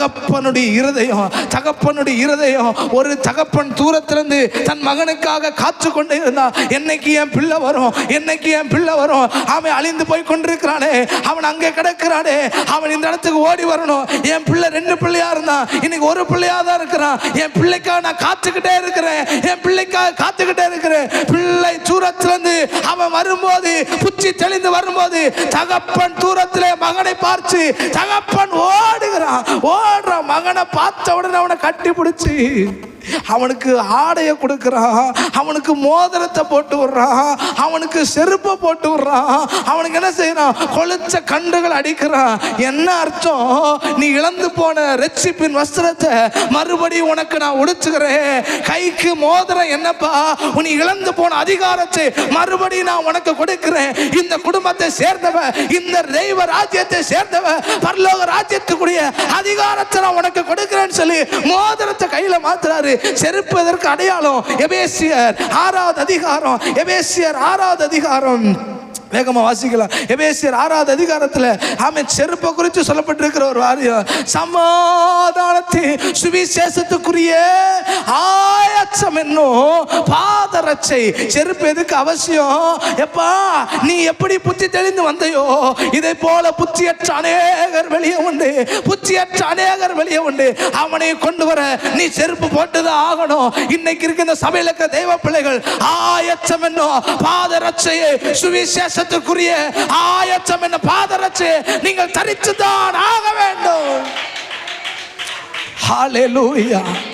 தகப்பனுடைய இருதயம் தகப்பனுடைய இருதயம். ஒரு தகப்பன் தூரத்திலிருந்து தன் மகனுக்காக காத்து கொண்டே இருந்தா என்னைக்கு என் பிள்ளை வரும்? என்னைக்கு என் பிள்ளை வரும்? அவன் அழிந்து போய் கொண்டிருக்கிறானே. அவன் அங்கே கிடக்கிறானே. அவன் இந்த இடத்துக்கு ஓடி வரணும். என் பிள்ளை ரெண்டு பிள்ளையா இருந்தான் இன்னைக்கு ஒரு பிள்ளையா தான் இருக்கிறான். என் பிள்ளைக்காக நான் காத்துக்கிட்டே இருக்கிறேன். என் பிள்ளைக்காக காத்துக்கிட்டே இருக்கிறேன். பிள்ளை தூரத்திலிருந்து அவன் வரும்போது புச்சி தெளிந்து வரும்போது தகப்பன் தூரத்திலே மகனை பார்த்து தகப்பன் ஓடுகிறான். ஓடுற மகனை பார்த்த உடனே அவனை கட்டி பிடிச்சி அவனுக்கு ஆடையை கொடுக்குறான் அவனுக்கு மோதிரத்தை போட்டு விடுறான் அவனுக்கு செருப்பை போட்டு விடுறான் அவனுக்கு என்ன செய்யறான் கொளுச்ச கண்டுகள் அடிக்கிறான் என்ன அர்த்தம்? நீ இழந்து போன ரெச்சிப்பின் வஸ்திரத்தை மறுபடியும் உனக்கு நான் உடுச்சுக்கிறேன் கைக்கு மோதிரம் என்னப்பா? நீ இழந்து போன அதிகாரத்தை மறுபடியும் நான் உனக்கு கொடுக்கிறேன். இந்த குடும்பத்தை சேர்ந்தவ இந்த தெய்வ ராஜ்யத்தை சேர்ந்தவ பரலோக ராஜ்யத்துக்குரிய அதிகாரத்தை நான் உனக்கு கொடுக்கிறேன்னு சொல்லி மோதிரத்தை கையில் மாத்துறாரு. செருப்பு எதற்கு அடையாளம். எபேசியர் ஆறாவது அதிகாரம். எபேசியர் ஆறாவது அதிகாரம். வேகமா வாசிக்கலாம். எபேசியர் ஆறாவது அதிகாரத்தில் ஆமே செருப்பை குறித்து சொல்லப்பட்டிருக்கிற ஒரு வாரியம் சமாதானத்தின் சுவிசேஷத்துக்குரிய ஆயச்சம் என்னும் பாதரட்சை செருப்பு எதுக்கு அவசியம்? எப்பா நீ எப்படி புத்தி தெளிந்து வந்தையோ இதை போல புத்தியற்ற அநேகர் வெளியே உண்டு. புத்தியற்ற அநேகர் வெளியே உண்டு. அவனை கொண்டு வர நீ செருப்பு போட்டுதான் ஆகணும். இன்னைக்கு இருக்கிற சபையில் இருக்க தெய்வ பிள்ளைகள் ஆயச்சம் என்னும் பாதரட்சையை சுவிசேஷத்துக்குரிய ஆயச்சம் என்ன? பாதரட்சையை நீங்கள் தரித்துதான் ஆக வேண்டும். Hallelujah.